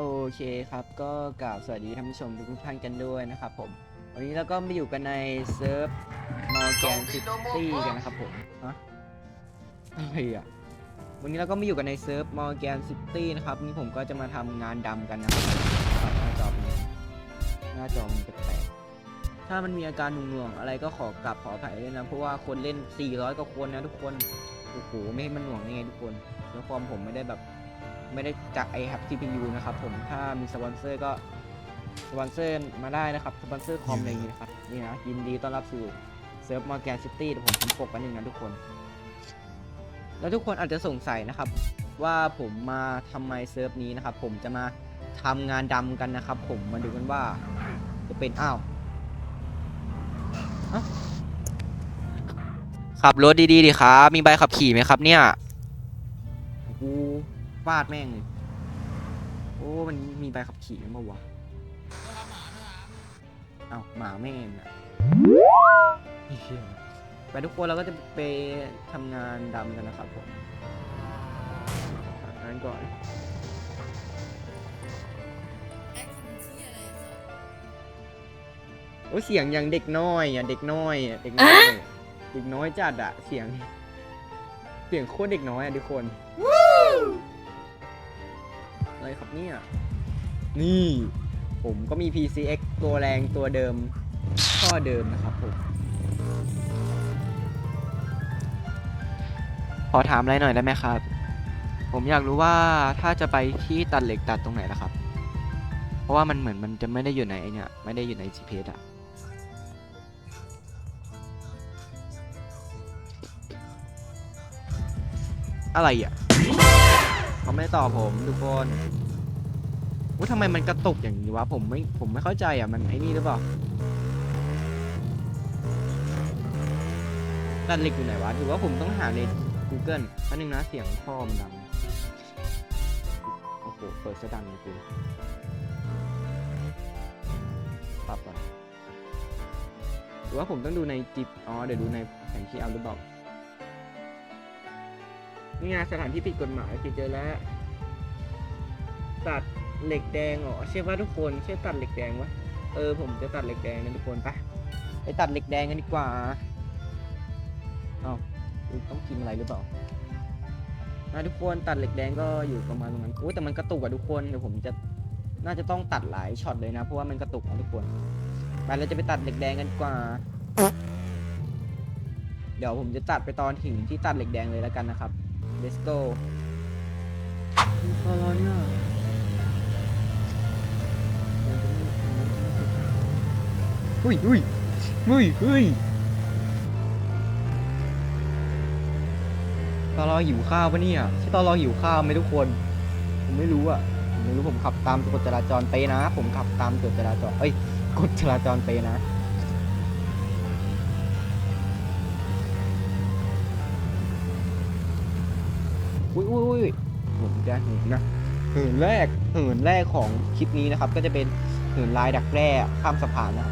โอเคครับ ก็กล่าวสวัสดีท่านผู้ชมทุกท่านกันด้วยนะครับผม วันนี้เราก็มาอยู่กันในเซิร์ฟมอร์แกนซิตี้กันนะครับผมฮะอะไรอะ วันนี้เราก็มาอยู่กันในเซิร์ฟมอร์แกนซิตี้นะครับนี่ผมก็จะมาทำงานดำกันนะครับหน้าจอเป็นหน้าจอมันแปลกถ้ามันมีอาการหน่วงๆอะไรก็ขอกลับขออภัยด้วยนะ เพราะว่าคนเล่น 400กว่าคนนะทุกคน โอ้โห ไม่ให้มันหน่วงได้ไงทุกคน แล้วความผมไม่ได้แบบ ไม่ได้จากไอแฮป CPU นะครับผมถ้ามีสปอนเซอร์ก็สปอนเซอร์มาได้นะครับสปอนเซอร์คอมอะไรอย่างนี้นะครับนี่นะยินดีต้อนรับสู่เซิร์ฟมอร์แกนซิตี้เดี๋ยวผมทำปกกันหนึ่งนะทุกคน แล้วทุกคนอาจจะสงสัยนะครับ ว่าผมมาทำไมเซิร์ฟนี้นะครับ ผมจะมาทำงานดำกันนะครับ ผมมาดูกันว่า จะเป็นอ้าวเอ้าขับรถดีๆดิครับ มีใบขับขี่ไหมครับเนี่ยกู ฟาดแม่งเลยโอ้มันมีใบขับขี่ไหมวะเอาหมาแม่งอะเหี้ยไปทุกคนเราก็จะไปทำงานดำกันนะครับผมงั้นก่อนโอ้เสียงอย่างเด็กน้อยอะเด็กน้อยอะเด็กน้อยอะเด็กน้อยจัดอะเสียง เสียงโคตรเด็กน้อยอะทุกคน อะไรครับเนี่ย นี่ผมก็มี PCX ตัวแรงตัวเดิมข้อเดิมนะครับผม ขอถามอะไรหน่อยได้ไหมครับ ผมอยากรู้ว่าถ้าจะไปที่ตัดเหล็กตัดตรงไหนล่ะครับ เพราะว่ามันเหมือนมันจะไม่ได้อยู่ในไอเนี่ยไม่ได้อยู่ใน GPS อะอะไรอะ เขาไม่ตอบผมทุกคนว่าทำไมมันกระตุกอย่างนี้วะผมไม่ผมไม่เข้าใจอะมันไอ้นี่หรือเปล่าตัดเหล็กอยู่ไหนวะถือว่าผมต้องหาใน Google อันนึงนะเสียงพ่อมันดังโอ้โหเปิดซะดังจริงปรับก่อนหรือว่าผมต้องดูในจิบอ๋อเดี๋ยวดูในแผนที่เอาหรือเปล่า นี่ไงสถานที่ผิดกฎหมายคือเจอแล้ว ตัดเหล็กแดงเหรอใช่ว่าทุกคนใช่ตัดเหล็กแดงวะเออผมจะตัดเหล็กแดงนะทุกคนไปไปตัดเหล็กแดงกันดีกว่าเอาต้องกินอะไรหรือเปล่านะทุกคนตัดเหล็กแดงก็อยู่ประมาณตรงนั้นโอ้แต่มันกระตุกอะทุกคนเดี๋ยวผมจะน่าจะต้องตัดหลายช็อตเลยนะ เพราะว่ามันกระตุกนะทุกคนไปเราจะไปตัดเหล็กแดงกันดีกว่า เดี๋ยวผมจะตัดไปตอนถึงที่ตัดเหล็กแดงเลยแล้วกันนะครับ let's go อะไรเนี่ยอุ้ยอุ้ยอุ้ยอุ้ยตอนรอหิวข้าวปะเนี่ยใช่ตอนรอหิวข้าวไหมทุกคน ผมไม่รู้อะผมไม่รู้ผมขับตามกฎจราจรเป๊ะนะ ผมขับตามกฎจราจรเอ้ยกฎจราจรเป๊ะนะ อุ้ยอุ้ยอุ้ยผมจะเหินนะเหินแรกเหินแรกของคลิปนี้นะครับ ก็จะเป็นเหินลายดักแร่ข้ามสะพานนะ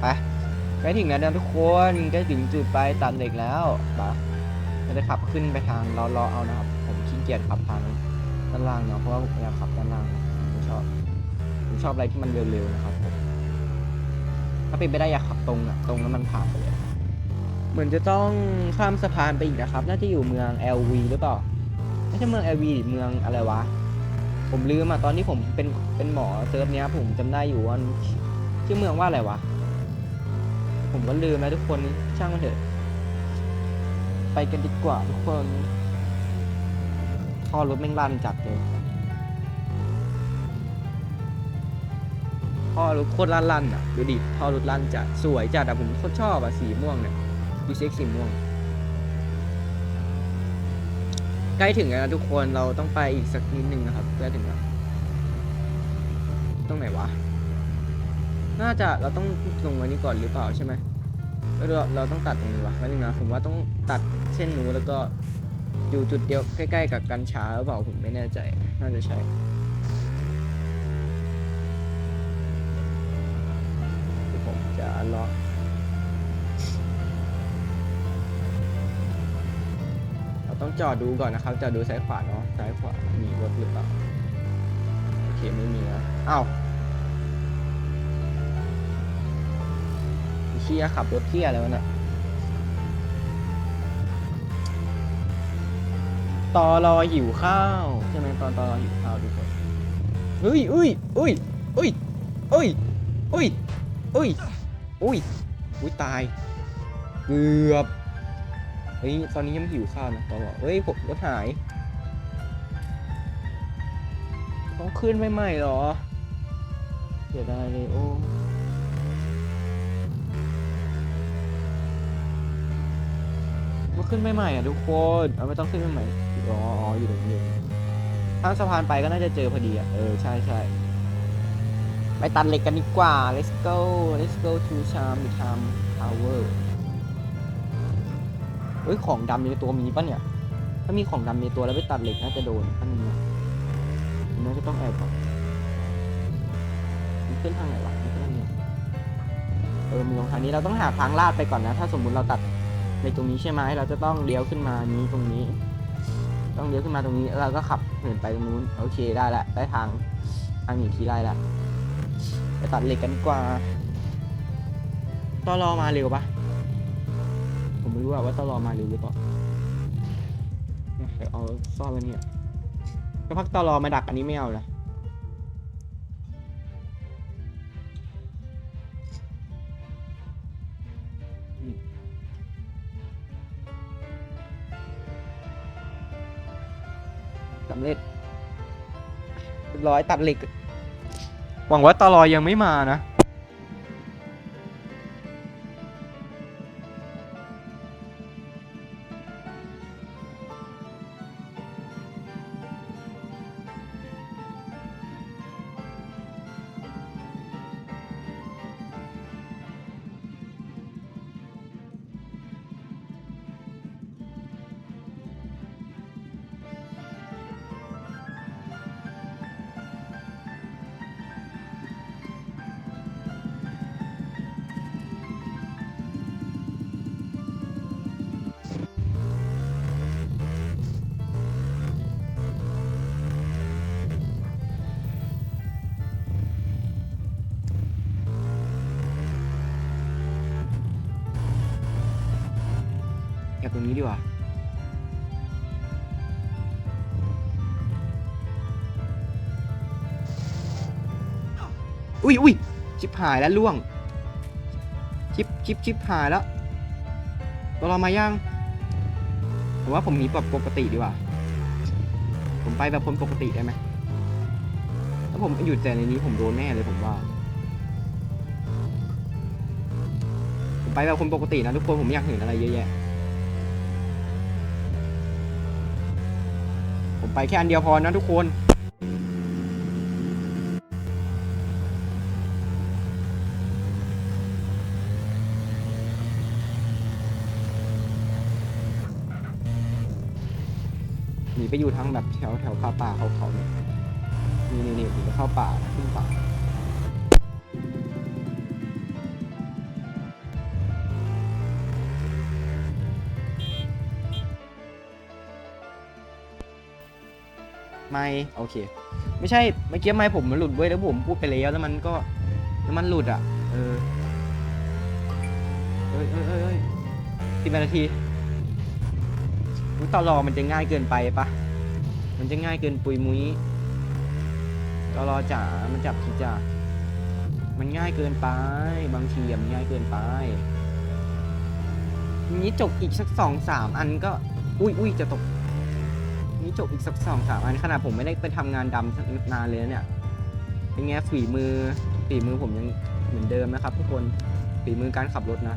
ไปไปถึงแล้วนะทุกคนใกล้ถึงจุดไปลายตัดเหล็กแล้วปะเราจะขับขึ้นไปทางรอรอเอานะครับ ผมขี้เกียจขับทางด้านล่างเนาะเพราะว่าผมอยากขับด้านล่างผมชอบผมชอบอะไรที่มันเร็วๆนะครับผมถ้าเป็นไปได้อยากขับตรงอะตรงแล้วมันผ่านไปเลยเหมือนจะต้องข้ามสะพานไปอีกนะครับ น่าจะอยู่เมือง LV หรือเปล่า ไม่ใช่เมือง LV ดิเมืองอะไรวะ ผมลืมอะตอนที่ผมเป็นเป็นหมอเซิร์ฟเนี้ย ผมจำได้อยู่ว่าชื่อเมืองว่าอะไรวะ ผมก็ลืมแล้วทุกคนช่างมันเถอะ ไปกันดีกว่าทุกคนท่อรถแม่งลั่นจัดเลยท่อรถโคตรลั่นๆอะดูดิท่อรถลั่นจัดสวยจัดอะผมโคตรชอบอะสีม่วงเนี่ยดูเช็คสีม่วง ใกล้ถึงแล้วนะทุกคนเราต้องไปอีกสักนิดนึงนะครับใกล้ถึงแล้วตรงไหนวะ น่าจะเราต้องลงไว้นี้ก่อนหรือเปล่าใช่ไหมเราเราต้องตัดตรงนี้วะแล้วนึงนะผมว่าต้องตัดเส้นนู้แล้วก็อยู่จุดเดียวใกล้ ๆ กับกัญชาหรือเปล่าผมไม่แน่ใจ น่าจะใช่ ต้องจอดดูก่อนนะครับ จอดดูซ้ายขวาเนาะ ซ้ายขวา มีรถหรือเปล่า โอเคไม่มีนะอ้าวเชียขับรถเที่ยอะไรวะเนี่ยตอรอหิวข้าวใช่ไหมตอนตอรอหิวข้าวทุกคนเฮ้ยอุ้ยอุ้ยอุ้ยอุ้ยอุ้ยอุ้ยอุ้ยอุ้ยตาย เกือบ เฮ้ย ตอนนี้ยังหิวข้าวนะตอรอกเฮ้ย ผมรถหายต้องขึ้นไม่ใหม่เหรอเสียดายเลยโอ้มาขึ้นไม่ใหม่อะทุกคนเอาไม่ต้องขึ้นไม่ใหม่อ๋ออ๋ออยู่ตรงนี้ข้ามสะพานไปก็น่าจะเจอพอดีอะ เออ ใช่ใช่ไปตัดเหล็กกันดีกว่า let's go let's go to charm the time tower ฮ้ยของดำในตัวมีปะเนี่ย ถ้ามีของดำในตัวแล้วไปตัดเหล็กน่าจะโดนท่านนี้น่าจะต้องแอบก่อนขึ้นทางไหนวะขึ้นทางนี้เออมีตรงทางนี้เราต้องหาทางลาดไปก่อนนะ ถ้าสมมุติเราตัดในตรงนี้ใช่ไหมเราจะต้องเลี้ยวขึ้นมานี้ตรงนี้ ต้องเลี้ยวขึ้นมาตรงนี้แล้วเราก็ขับเหินไปตรงนู้นโอเคได้ละได้ทางทางหนีทีไล่ละไปตัดเหล็กกันกว่าตอรอมาเร็วปะ ไม่รู้อะว่าตอรอมาเร็วหรือเปล่าเนี่ยเอาซ่อนไว้เนี่ยก็พักตอรอมาดักอันนี้ไม่เอานะสำเร็จร้อยตัดเหล็ก หวังว่าตอรอยังไม่มานะ แอบตรงนี้ดีกว่าอุ้ยอุ้ยชิบหายแล้วล่วงชิปชิปชิปหายแล้วตัวเรามายังผมว่าผมหนีแบบปกติดีกว่า ผมไปแบบคนปกติได้ไหมถ้าผมอยู่แต่ในนี้ผมโดนแน่เลยผมว่า ผมไปแบบคนปกตินะทุกคนผมไม่อยากเห็นอะไรเยอะแยะ ผมไปแค่อันเดียวพอนะทุกคนหนีไปอยู่ทางแบบแถวแถวข้าป่าเขาเขาเนี่ยนี่นี่นี่หนีไปเข้าป่าขึ้นป่า ไม่โอเค ไม่ใช่เมื่อกี้ไม่ผมมันหลุดเว้ยแล้วผมพูดไปแล้วแล้วมันก็แล้วมันหลุดอะ เออเอ้ยเอ้ยเอ้ยเอ้ยสิบนาทีอุ๊ยตอรอมันจะง่ายเกินไปปะมันจะง่ายเกินปุยมุ้ยตอรอจ๋ามันจับทีจ้ามันง่ายเกินไป บางทีมันง่ายเกินไปนี้จบอีกสักสองสามอันก็ อุ้ยอุ้ยจะตก นี่จบอีกสักสองสามอันขนาดผมไม่ได้ไปทำงานดำนานเลยนะเนี่ยเป็นไงฝีมือฝีมือผมยังเหมือนเดิมนะครับ ทุกคนฝีมือการขับรถนะ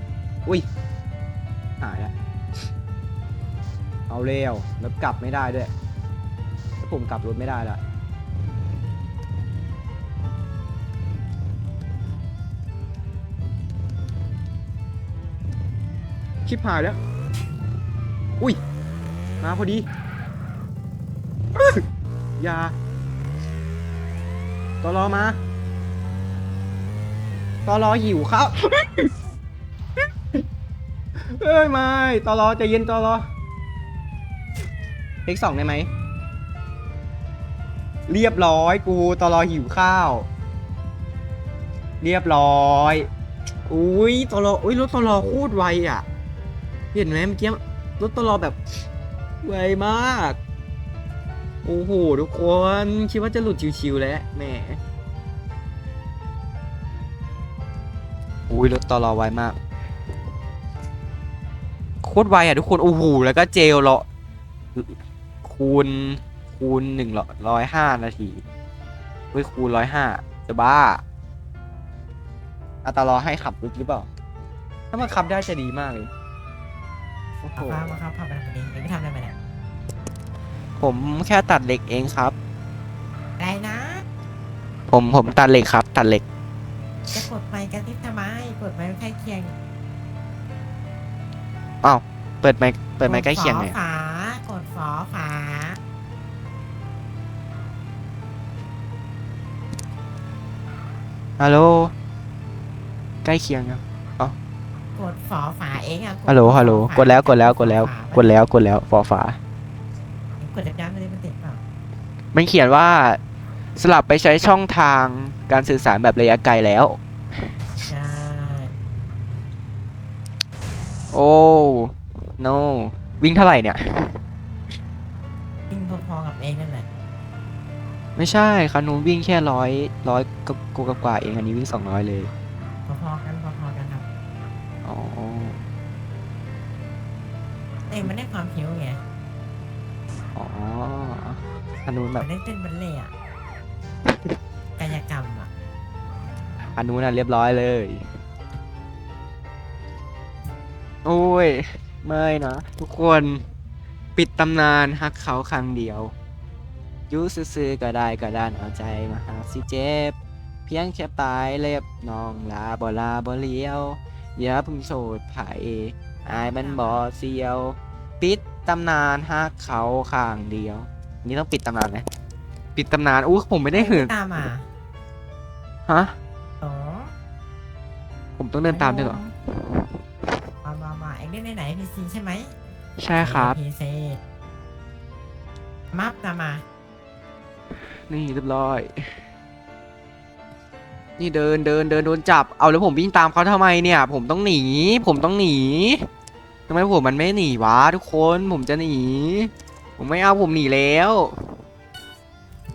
อุ้ยหายแล้วเอาเร็วแล้วกลับไม่ได้ด้วยแล้วผมกลับรถไม่ได้ละชิบหายแล้ว อุ้ย มาพอดี อยาตอรอมาตอรอหิวครับเอ้ยไม่ตอรอใจเย็นตอรอเทคสองได้ไหม เรียบร้อยกูตอรอหิวข้าว เรียบร้อยอุ้ยตอรออุ้ยรถตอรอโคตรไวอะ เห็นไหมเมื่อกี้รถตอรอแบบไวมาก โอ้โหทุกคนคิดว่าจะหลุดชิวๆแล้วแหมอุ้ยรถตอรอไวมาก โคตรไวอะทุกคน โอ้โห แล้วก็เจลเหรอคูณ คูณหนึ่งร้อยห้านาทีเฮ้ยคูณร้อยห้าจะบ้าอัตรอให้ขับรถหรือเปล่า ถ้ามันขับได้จะดีมากเลยโอ้โหเอาข้าวมาครับขับไปทำอะไรยังไม่ทำอะไรมาเนี่ย ผมแค่ตัดเหล็กเองครับ อะไรนะผมผมตัดเหล็กครับ ตัดเหล็ก จะกดไมค์กันทิปทำไมกดไมค์ใกล้เคียงเปิดไมค์เปิดไมค์ใกล้เคียงไงกดฝากดฝอฝาฮัลโหลใกล้เคียงครับกดฝอฝาเองอะกดฮัลโหลฮัลโหลฝากดแล้วกดแล้วกดแล้ว กดแล้วกดแล้วฟอฝา กดย้ำๆไม่ได้มันติดเปล่ามันเขียนว่าสลับไปใช้ช่องทางการสื่อสารแบบระยะไกลแล้ว ใช่โอ้ no วิ่งเท่าไหร่เนี่ย วิ่งพอๆกับเองนั่นแหละไม่ใช่คันนู้นวิ่งแค่ร้อยร้อยกกว่าๆเองอันนี้วิ่งสองร้อยเลย พอๆกันพอๆกันครับอ๋อ เองมันได้ความผิวไง อ๋อคันนู้นแบมับนได้เต้นบัลเล่ต์อะกายกรรมอะอันนู้นน่ะเรียบร้อยเลย โอ้ย ไม่นะ ทุกคนปิดตำนานฮักเขาครั้งเดียวอยูซื่อๆก็ได้ก็ด้านเอาใจมาหาสิเจ็บ เพียงแค่ปลายเล็บน้องลาบ่ลาบ่เลี้ยวอย่าเพึ่งโสดไผอายมันบ่เสียว ปิด ตำนานฮักเขาข้างเดียว นี่ต้องปิดตำนานไหมปิดตำนานอู้ผมไม่ได้หืนตามอะฮะอ๋อผมต้องเดินตามด้วยเหรอมามามาเองเล่นในไหนพีซีใช่ไหมใช่ครับพีซีมัฟตามมา นี่เรียบร้อย นี่เดินเดินเดินโดนจับ เอาแล้วผมวิ่งตามเขาทำไมเนี่ย ผมต้องหนี ผมต้องหนีทำไมผมมันไม่หนีวะทุกคนผมจะหนี ผมไม่เอาผมหนีแล้ว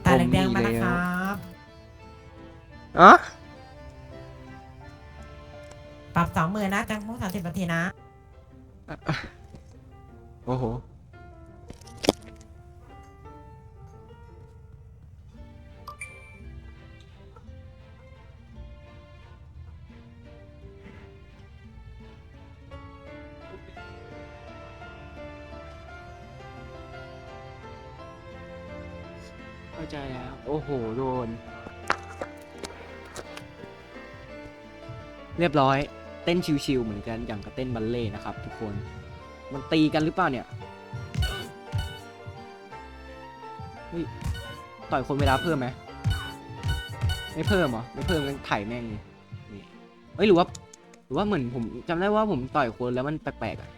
ตาแดงๆมาผมมีแล้วแล้วครับอะปรับสองหมื่นนะจังพวกสามสิบนาทีนะ โอ้โห น เรียบร้อยเต้นชิวๆเหมือนกันอย่างกับเต้นบัลเล่ต์นะครับ ทุกคน มันตีกันหรือเปล่าเนี่ยต่อยคนเวลาเพิ่มไหมไม่เพิ่มเหรอไม่เพิ่มกันไถ่แม่งเลยนี่เฮ้ยหรือว่าหรือว่าเหมือนผมจำได้ว่าผมต่อยคนแล้วมันแปลกๆอะ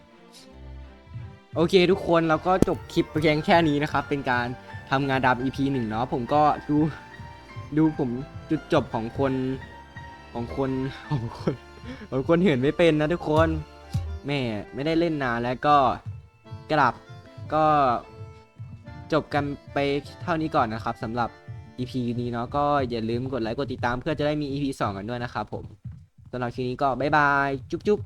โอเค ทุกคนเราก็จบคลิปเพียงแค่นี้นะครับ เป็นการทำงานดำ EP หนึ่งเนาะผมก็ดู ดูผมจุดจบของคนของคนของคนของคนเหินไม่เป็นนะทุกคนแม่ไม่ได้เล่นนานแล้วก็กลับก็จบกันไปเท่านี้ก่อนนะครับสำหรับ EP นี้เนาะก็อย่าลืมกดไลค์กดติดตามเพื่อจะได้มี EP 2 กันด้วยนะครับผมสำหรับคลิปนี้ก็บ๊ายบาย จุ๊บจุ๊บ